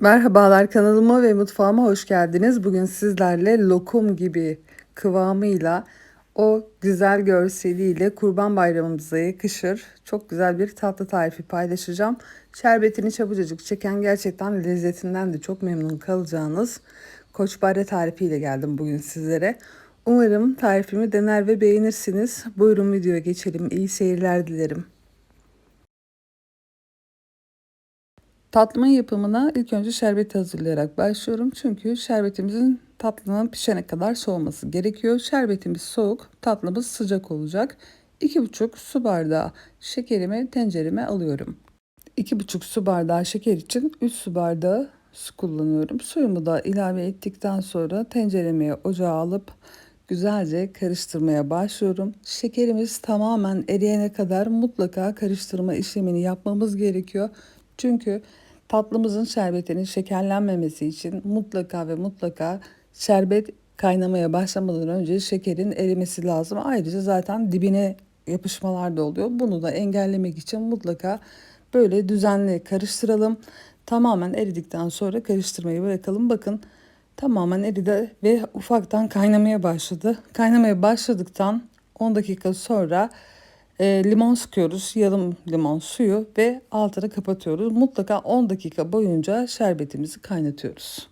Merhabalar kanalıma ve mutfağıma hoş geldiniz. Bugün sizlerle lokum gibi kıvamıyla o güzel görseliyle Kurban Bayramımıza yakışır. Çok güzel bir tatlı tarifi paylaşacağım. Şerbetini çabucacık çeken gerçekten lezzetinden de çok memnun kalacağınız koçbare tarifiyle geldim bugün sizlere. Umarım tarifimi dener ve beğenirsiniz. Buyurun videoya geçelim. İyi seyirler dilerim. Tatlımın yapımına ilk önce şerbeti hazırlayarak başlıyorum. Çünkü şerbetimizin tatlının pişene kadar soğuması gerekiyor. Şerbetimiz soğuk, tatlımız sıcak olacak. 2,5 su bardağı şekerimi tencereme alıyorum. 2,5 su bardağı şeker için 3 su bardağı su kullanıyorum. Suyumu da ilave ettikten sonra tenceremi ocağa alıp güzelce karıştırmaya başlıyorum. Şekerimiz tamamen eriyene kadar mutlaka karıştırma işlemini yapmamız gerekiyor. Çünkü tatlımızın şerbetinin şekerlenmemesi için mutlaka ve mutlaka şerbet kaynamaya başlamadan önce şekerin erimesi lazım. Ayrıca zaten dibine yapışmalar da oluyor. Bunu da engellemek için mutlaka böyle düzenli karıştıralım. Tamamen eridikten sonra karıştırmayı bırakalım. Bakın tamamen eridi ve ufaktan kaynamaya başladı. Kaynamaya başladıktan 10 dakika sonra e, limon sıkıyoruz. Yarım limon suyu ve altını kapatıyoruz. Mutlaka 10 dakika boyunca şerbetimizi kaynatıyoruz.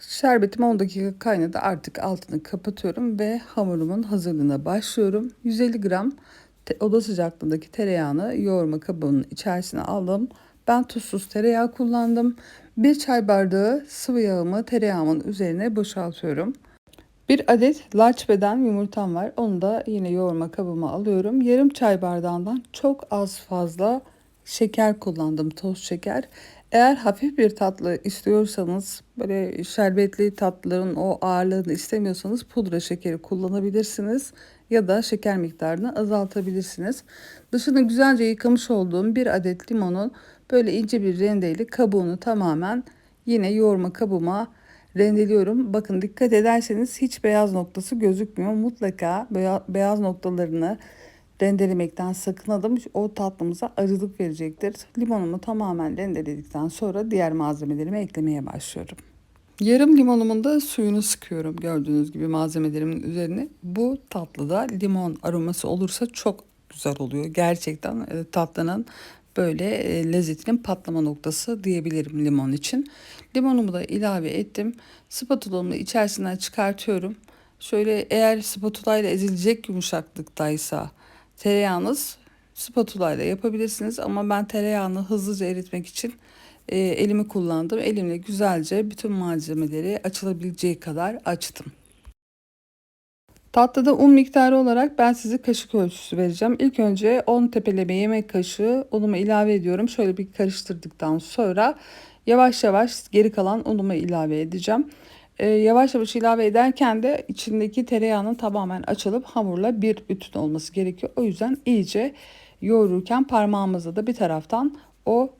Şerbetim 10 dakika kaynadı. Artık altını kapatıyorum ve hamurumun hazırlığına başlıyorum. 150 gram oda sıcaklığındaki tereyağını yoğurma kabının içerisine aldım. Ben tuzsuz tereyağı kullandım. Bir çay bardağı sıvı yağımı tereyağımın üzerine boşaltıyorum. Bir adet large beden yumurtam var. Onu da yine yoğurma kabıma alıyorum. Yarım çay bardağından çok az fazla şeker kullandım. Toz şeker. Eğer hafif bir tatlı istiyorsanız böyle şerbetli tatlıların o ağırlığını istemiyorsanız pudra şekeri kullanabilirsiniz ya da şeker miktarını azaltabilirsiniz. Dışını güzelce yıkamış olduğum bir adet limonun böyle ince bir rendeyle kabuğunu tamamen yine yoğurma kabıma rendeliyorum. Bakın dikkat ederseniz hiç beyaz noktası gözükmüyor. Mutlaka beyaz noktalarını rendelemekten sakınadım. O tatlımıza acılık verecektir. Limonumu tamamen rendeledikten sonra diğer malzemelerimi eklemeye başlıyorum. Yarım limonumun da suyunu sıkıyorum gördüğünüz gibi malzemelerimin üzerine. Bu tatlıda limon aroması olursa çok güzel oluyor. Gerçekten e, tatlının böyle e, lezzetinin patlama noktası diyebilirim limon için. Limonumu da ilave ettim. Spatulamı içerisinden çıkartıyorum. Şöyle eğer spatula ile ezilecek yumuşaklıktaysa tereyağınız spatula ile yapabilirsiniz ama ben tereyağını hızlıca eritmek için e, elimi kullandım. Elimle güzelce bütün malzemeleri açılabileceği kadar açtım. Tatlıda un miktarı olarak ben size kaşık ölçüsü vereceğim. İlk önce 10 tepeleme yemek kaşığı unumu ilave ediyorum. Şöyle bir karıştırdıktan sonra yavaş yavaş geri kalan unumu ilave edeceğim. Ee, yavaş yavaş ilave ederken de içindeki tereyağının tamamen açılıp hamurla bir bütün olması gerekiyor. O yüzden iyice yoğururken parmağımızla da bir taraftan o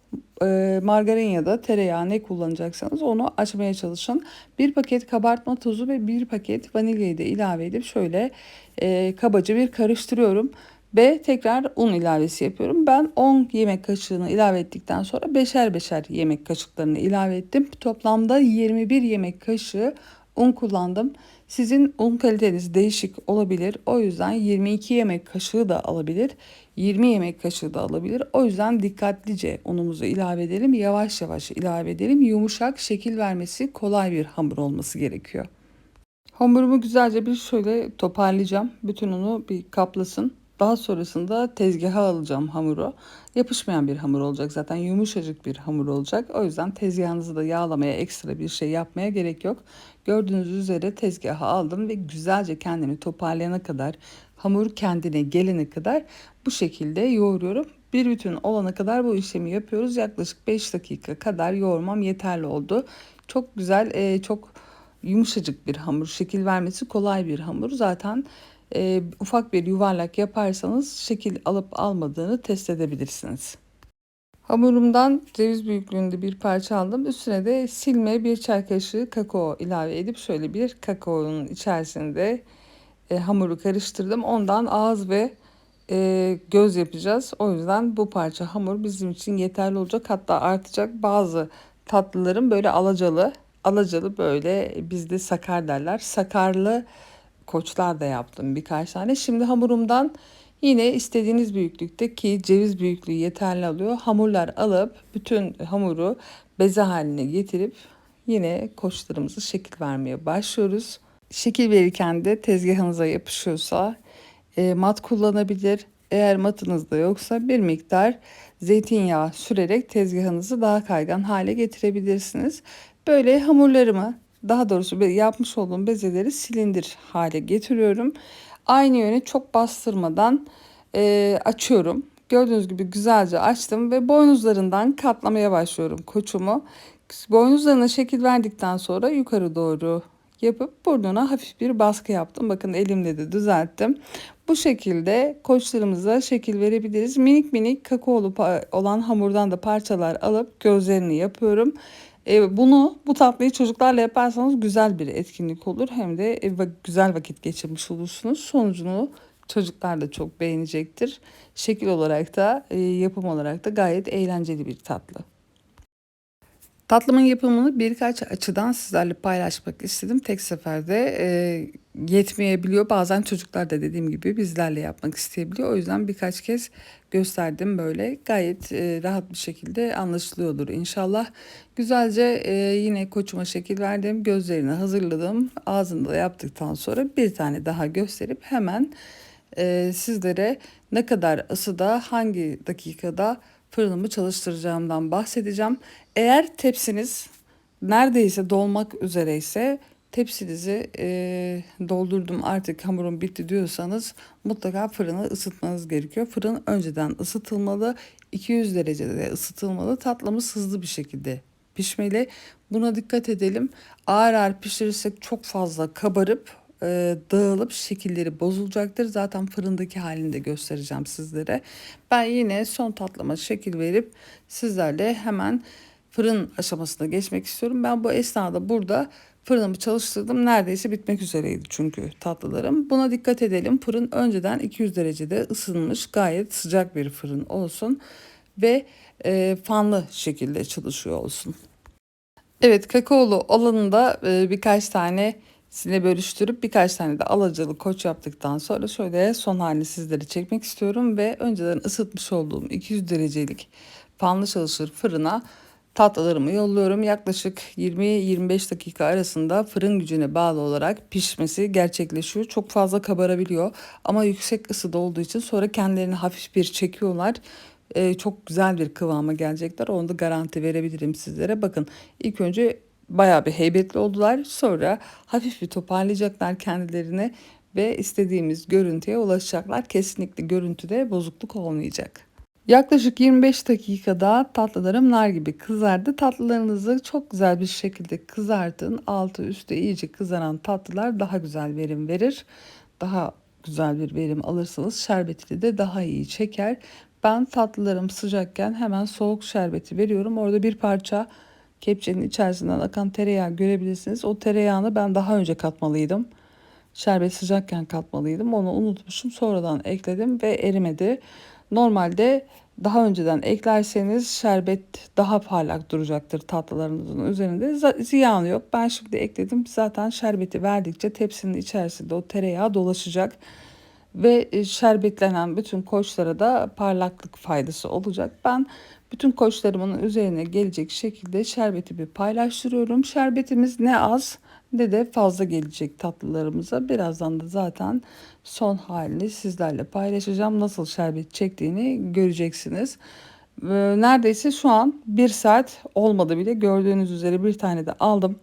e, margarin ya da tereyağı ne kullanacaksanız onu açmaya çalışın. Bir paket kabartma tozu ve bir paket vanilyayı da ilave edip şöyle e, kabaca bir karıştırıyorum. Ve tekrar un ilavesi yapıyorum. Ben 10 yemek kaşığını ilave ettikten sonra beşer beşer yemek kaşıklarını ilave ettim. Toplamda 21 yemek kaşığı un kullandım. Sizin un kaliteniz değişik olabilir. O yüzden 22 yemek kaşığı da alabilir. 20 yemek kaşığı da alabilir. O yüzden dikkatlice unumuzu ilave edelim. Yavaş yavaş ilave edelim. Yumuşak şekil vermesi kolay bir hamur olması gerekiyor. Hamurumu güzelce bir şöyle toparlayacağım. Bütün unu bir kaplasın. Daha sonrasında tezgaha alacağım hamuru. Yapışmayan bir hamur olacak zaten yumuşacık bir hamur olacak. O yüzden tezgahınızı da yağlamaya ekstra bir şey yapmaya gerek yok. Gördüğünüz üzere tezgaha aldım ve güzelce kendini toparlayana kadar hamur kendine gelene kadar bu şekilde yoğuruyorum. Bir bütün olana kadar bu işlemi yapıyoruz. Yaklaşık 5 dakika kadar yoğurmam yeterli oldu. Çok güzel, çok yumuşacık bir hamur. Şekil vermesi kolay bir hamur. Zaten e, ufak bir yuvarlak yaparsanız şekil alıp almadığını test edebilirsiniz. Hamurumdan ceviz büyüklüğünde bir parça aldım. Üstüne de silme bir çay kaşığı kakao ilave edip şöyle bir kakaonun içerisinde e, hamuru karıştırdım. Ondan ağız ve e, göz yapacağız. O yüzden bu parça hamur bizim için yeterli olacak. Hatta artacak bazı tatlılarım böyle alacalı. Alacalı böyle bizde sakar derler. Sakarlı koçlar da yaptım birkaç tane. Şimdi hamurumdan yine istediğiniz büyüklükte ki ceviz büyüklüğü yeterli alıyor. Hamurlar alıp bütün hamuru beze haline getirip yine koçlarımızı şekil vermeye başlıyoruz. Şekil verirken de tezgahınıza yapışıyorsa e, mat kullanabilir. Eğer matınızda yoksa bir miktar zeytinyağı sürerek tezgahınızı daha kaygan hale getirebilirsiniz. Böyle hamurlarımı daha doğrusu yapmış olduğum bezeleri silindir hale getiriyorum. Aynı yöne çok bastırmadan e, açıyorum. Gördüğünüz gibi güzelce açtım ve boynuzlarından katlamaya başlıyorum koçumu. Boynuzlarına şekil verdikten sonra yukarı doğru yapıp burnuna hafif bir baskı yaptım. Bakın elimle de düzelttim. Bu şekilde koçlarımıza şekil verebiliriz. Minik minik kakaolu olan hamurdan da parçalar alıp gözlerini yapıyorum. E, bunu bu tatlıyı çocuklarla yaparsanız güzel bir etkinlik olur. Hem de e, güzel vakit geçirmiş olursunuz. Sonucunu çocuklar da çok beğenecektir. Şekil olarak da e, yapım olarak da gayet eğlenceli bir tatlı. Tatlımın yapımını birkaç açıdan sizlerle paylaşmak istedim. Tek seferde e, yetmeyebiliyor. Bazen çocuklar da dediğim gibi bizlerle yapmak isteyebiliyor. O yüzden birkaç kez gösterdim böyle. Gayet e, rahat bir şekilde anlaşılıyordur inşallah. Güzelce e, yine koçuma şekil verdim. Gözlerini hazırladım. Ağzını da yaptıktan sonra bir tane daha gösterip hemen e, sizlere ne kadar ısıda hangi dakikada fırınımı çalıştıracağımdan bahsedeceğim. Eğer tepsiniz neredeyse dolmak üzere ise tepsinizi e, doldurdum artık hamurum bitti diyorsanız mutlaka fırını ısıtmanız gerekiyor. Fırın önceden ısıtılmalı 200 derecede ısıtılmalı tatlımız hızlı bir şekilde pişmeli. Buna dikkat edelim. Ağır ağır pişirirsek çok fazla kabarıp e, dağılıp şekilleri bozulacaktır. Zaten fırındaki halini de göstereceğim sizlere. Ben yine son tatlıma şekil verip sizlerle hemen fırın aşamasına geçmek istiyorum. Ben bu esnada burada fırınımı çalıştırdım. Neredeyse bitmek üzereydi çünkü tatlılarım. Buna dikkat edelim. Fırın önceden 200 derecede ısınmış gayet sıcak bir fırın olsun ve e, fanlı şekilde çalışıyor olsun. Evet kakaolu olanında e, birkaç tane sine bölüştürüp birkaç tane de alacalı koç yaptıktan sonra şöyle son halini sizlere çekmek istiyorum ve önceden ısıtmış olduğum 200 derecelik fanlı çalışır fırına tatlılarımı yolluyorum. Yaklaşık 20-25 dakika arasında fırın gücüne bağlı olarak pişmesi gerçekleşiyor. Çok fazla kabarabiliyor ama yüksek ısıda olduğu için sonra kendilerini hafif bir çekiyorlar. Ee, çok güzel bir kıvama gelecekler. Onu da garanti verebilirim sizlere. Bakın ilk önce bayağı bir heybetli oldular. Sonra hafif bir toparlayacaklar kendilerini ve istediğimiz görüntüye ulaşacaklar. Kesinlikle görüntüde bozukluk olmayacak. Yaklaşık 25 dakikada tatlılarım nar gibi kızardı. Tatlılarınızı çok güzel bir şekilde kızartın. Altı üstü iyice kızaran tatlılar daha güzel verim verir. Daha güzel bir verim alırsanız şerbetini de daha iyi çeker. Ben tatlılarım sıcakken hemen soğuk şerbeti veriyorum. Orada bir parça kepçenin içerisinden akan tereyağı görebilirsiniz. O tereyağını ben daha önce katmalıydım. Şerbet sıcakken katmalıydım. Onu unutmuşum. Sonradan ekledim ve erimedi. Normalde daha önceden eklerseniz şerbet daha parlak duracaktır tatlılarınızın üzerinde. Ziyanı yok. Ben şimdi ekledim. Zaten şerbeti verdikçe tepsinin içerisinde o tereyağı dolaşacak. Ve e, şerbetlenen bütün koçlara da parlaklık faydası olacak. Ben bütün koçlarımın üzerine gelecek şekilde şerbeti bir paylaştırıyorum. Şerbetimiz ne az ne de fazla gelecek tatlılarımıza. Birazdan da zaten son halini sizlerle paylaşacağım. Nasıl şerbet çektiğini göreceksiniz. Neredeyse şu an bir saat olmadı bile. Gördüğünüz üzere bir tane de aldım.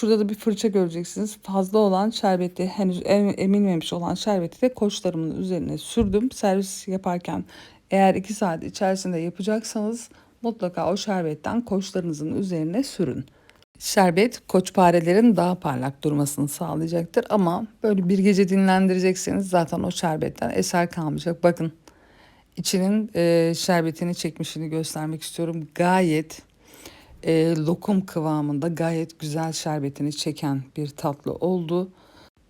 Şurada da bir fırça göreceksiniz. Fazla olan şerbeti henüz emilmemiş olan şerbeti de koçlarımın üzerine sürdüm. Servis yaparken eğer 2 saat içerisinde yapacaksanız mutlaka o şerbetten koçlarınızın üzerine sürün. Şerbet koçparelerin daha parlak durmasını sağlayacaktır ama böyle bir gece dinlendirecekseniz zaten o şerbetten eser kalmayacak. Bakın içinin e, şerbetini çekmişini göstermek istiyorum. Gayet e, lokum kıvamında gayet güzel şerbetini çeken bir tatlı oldu.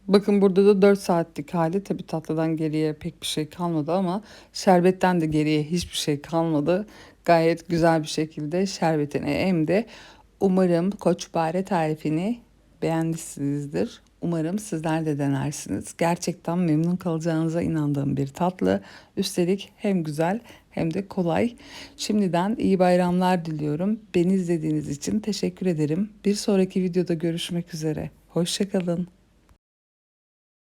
Bakın burada da 4 saatlik hali tabi tatlıdan geriye pek bir şey kalmadı ama şerbetten de geriye hiçbir şey kalmadı. Gayet güzel bir şekilde şerbetini emdi. Umarım koçbare tarifini beğenmişsinizdir. Umarım sizler de denersiniz. Gerçekten memnun kalacağınıza inandığım bir tatlı. Üstelik hem güzel hem de kolay. Şimdiden iyi bayramlar diliyorum. Beni izlediğiniz için teşekkür ederim. Bir sonraki videoda görüşmek üzere. Hoşçakalın.